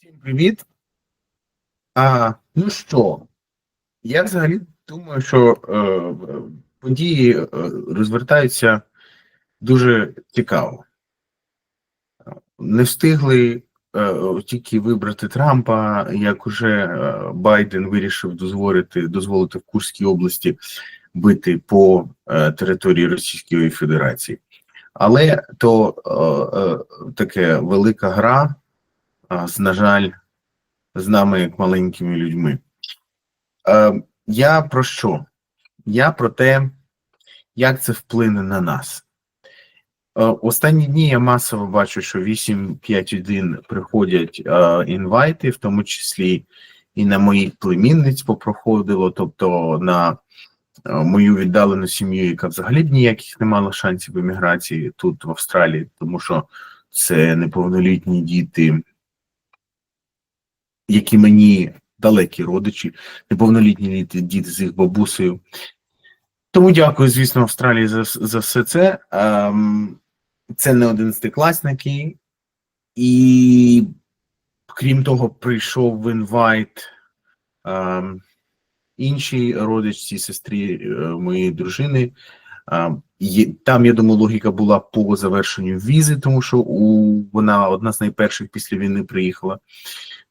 Всім привіт. А, ну що, я взагалі думаю, що е, події е, розвертаються дуже цікаво. Не встигли е, тільки вибрати Трампа, як уже е, Байден вирішив дозволити, дозволити в Курській області бити по е, території Російської Федерації. Але то е, е, таке велика гра, на жаль, з нами як маленькими людьми. Я про що? Я про те, як це вплине на нас. Останні дні я масово бачу, що 851 приходять інвайти, в тому числі і на моїх племінниць попроходило, тобто на мою віддалену сім'ю, яка взагалі б ніяких не мала шансів еміграції тут, в Австралії, тому що це неповнолітні діти, які мені далекі родичі, неповнолітні діти, з їх бабусею. Тому дякую, звісно, Австралії за, за все це. Ем, це не одинадцятикласники, і крім того, прийшов в інвайт ем, іншій родичці, сестрі е, моєї дружини. Ем, там, я думаю, логіка була по завершенню візи, тому що у, вона одна з найперших після війни приїхала.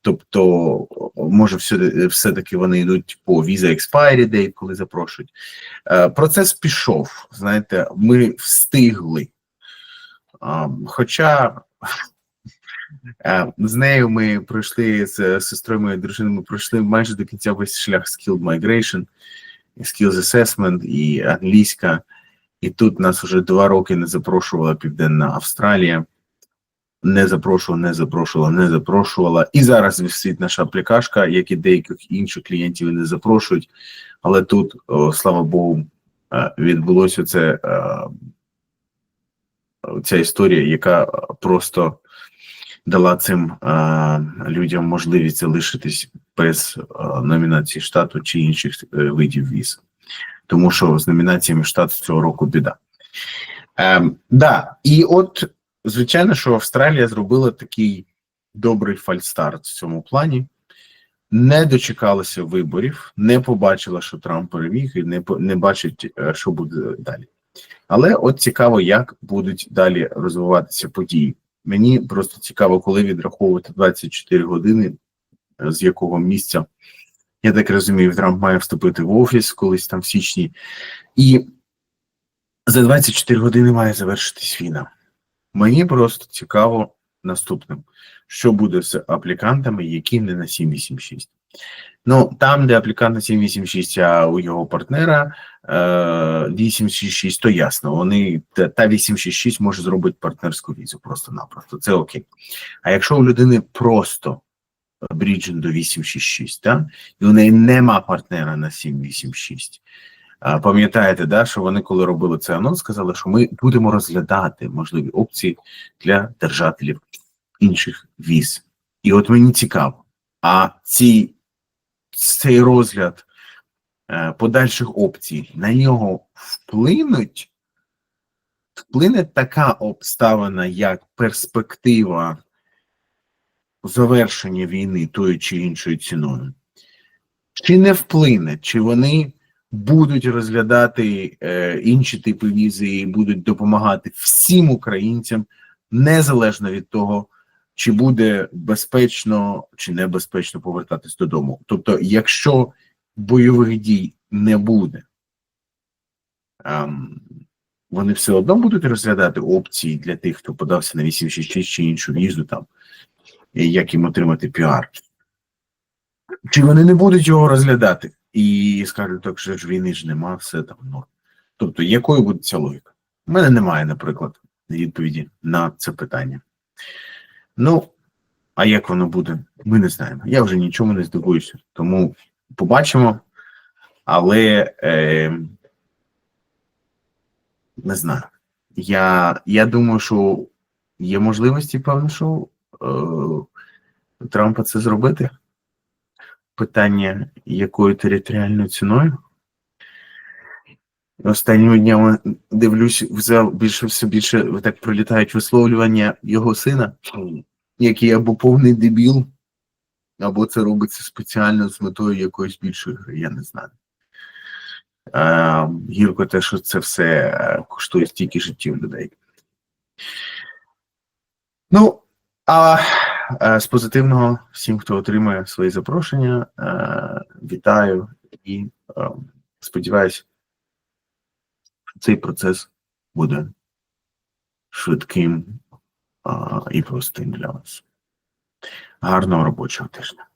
Тобто, може, все, все-таки вони йдуть по віза expiry date, коли запрошують. Е, Процес пішов. Знаєте, ми встигли. Хоча е, з нею ми пройшли з сестрою моєї дружини, ми пройшли майже до кінця весь шлях skilled migration, skills assessment, і англійська. І тут нас вже два роки не запрошувала Південна Австралія. Не запрошувала, не запрошувала, не запрошувала. І зараз висить наша аплікашка, як і деяких інших клієнтів не запрошують. Але тут, слава Богу, е, відбулося це е, ця історія, яка просто дала цим е, людям можливість залишитись без номінації штату чи інших видів віз. Тому що з номінаціями штату цього року біда. Ем, да, і от звичайно, що Австралія зробила такий добрий фальстарт в цьому плані. Не дочекалася виборів, не побачила, що Трамп переміг, і не, не бачить, е, що буде далі. Але от цікаво, як будуть далі розвиватися події. Мені просто цікаво, коли відраховувати 24 години, е, з якого місця. Я так розумію, Трамп має вступити в офіс колись там в січні, і за 24 години має завершитись війна. Мені просто цікаво наступним, що буде з аплікантами, які не на 786. Ну, там, де аплікант на 786, а у його партнера е, 866, то ясно. Вони та 866 може зробити партнерську візу просто-напросто. Це окей. А якщо у людини просто бріджен до 866, та, і у неї нема партнера на 786. А, Пам'ятаєте, да, що вони, коли робили цей анонс, сказали, що ми будемо розглядати можливі опції для держателів інших віз. І от мені цікаво, а ці, цей розгляд е, подальших опцій на нього вплинуть, вплине така обставина, як перспектива завершення війни тою чи іншою ціною, чи не вплине, чи вони будуть розглядати е, інші типи візи і будуть допомагати всім українцям, незалежно від того, чи буде безпечно чи небезпечно повертатись додому. Тобто, якщо бойових дій не буде, ем, вони все одно будуть розглядати опції для тих, хто подався на 866 чи іншу візу там, як їм отримати піар. Чи вони не будуть його розглядати і скажуть, так що ж війни ж нема, все там норм. Тобто, якою буде ця логіка? У мене немає, наприклад, відповіді на це питання. Ну, а як воно буде, ми не знаємо. Я вже нічому не здивуюся. Тому побачимо. Але е, не знаю. Я, я думаю, що є можливості, певно, що Трампа це зробити. Питання, якою територіальною ціною. Останніми днями дивлюсь в зал більше все більше так пролітають висловлювання його сина, який або повний дебіл, або це робиться спеціально з метою якоїсь більшої гри, я не знаю. Е, гірко те, що це все е, коштує стільки життів людей. Ну, а е, з позитивного всім, хто отримує свої запрошення, е, вітаю і е, сподіваюся, цей процес буде швидким і простим для вас. Гарного робочого тижня.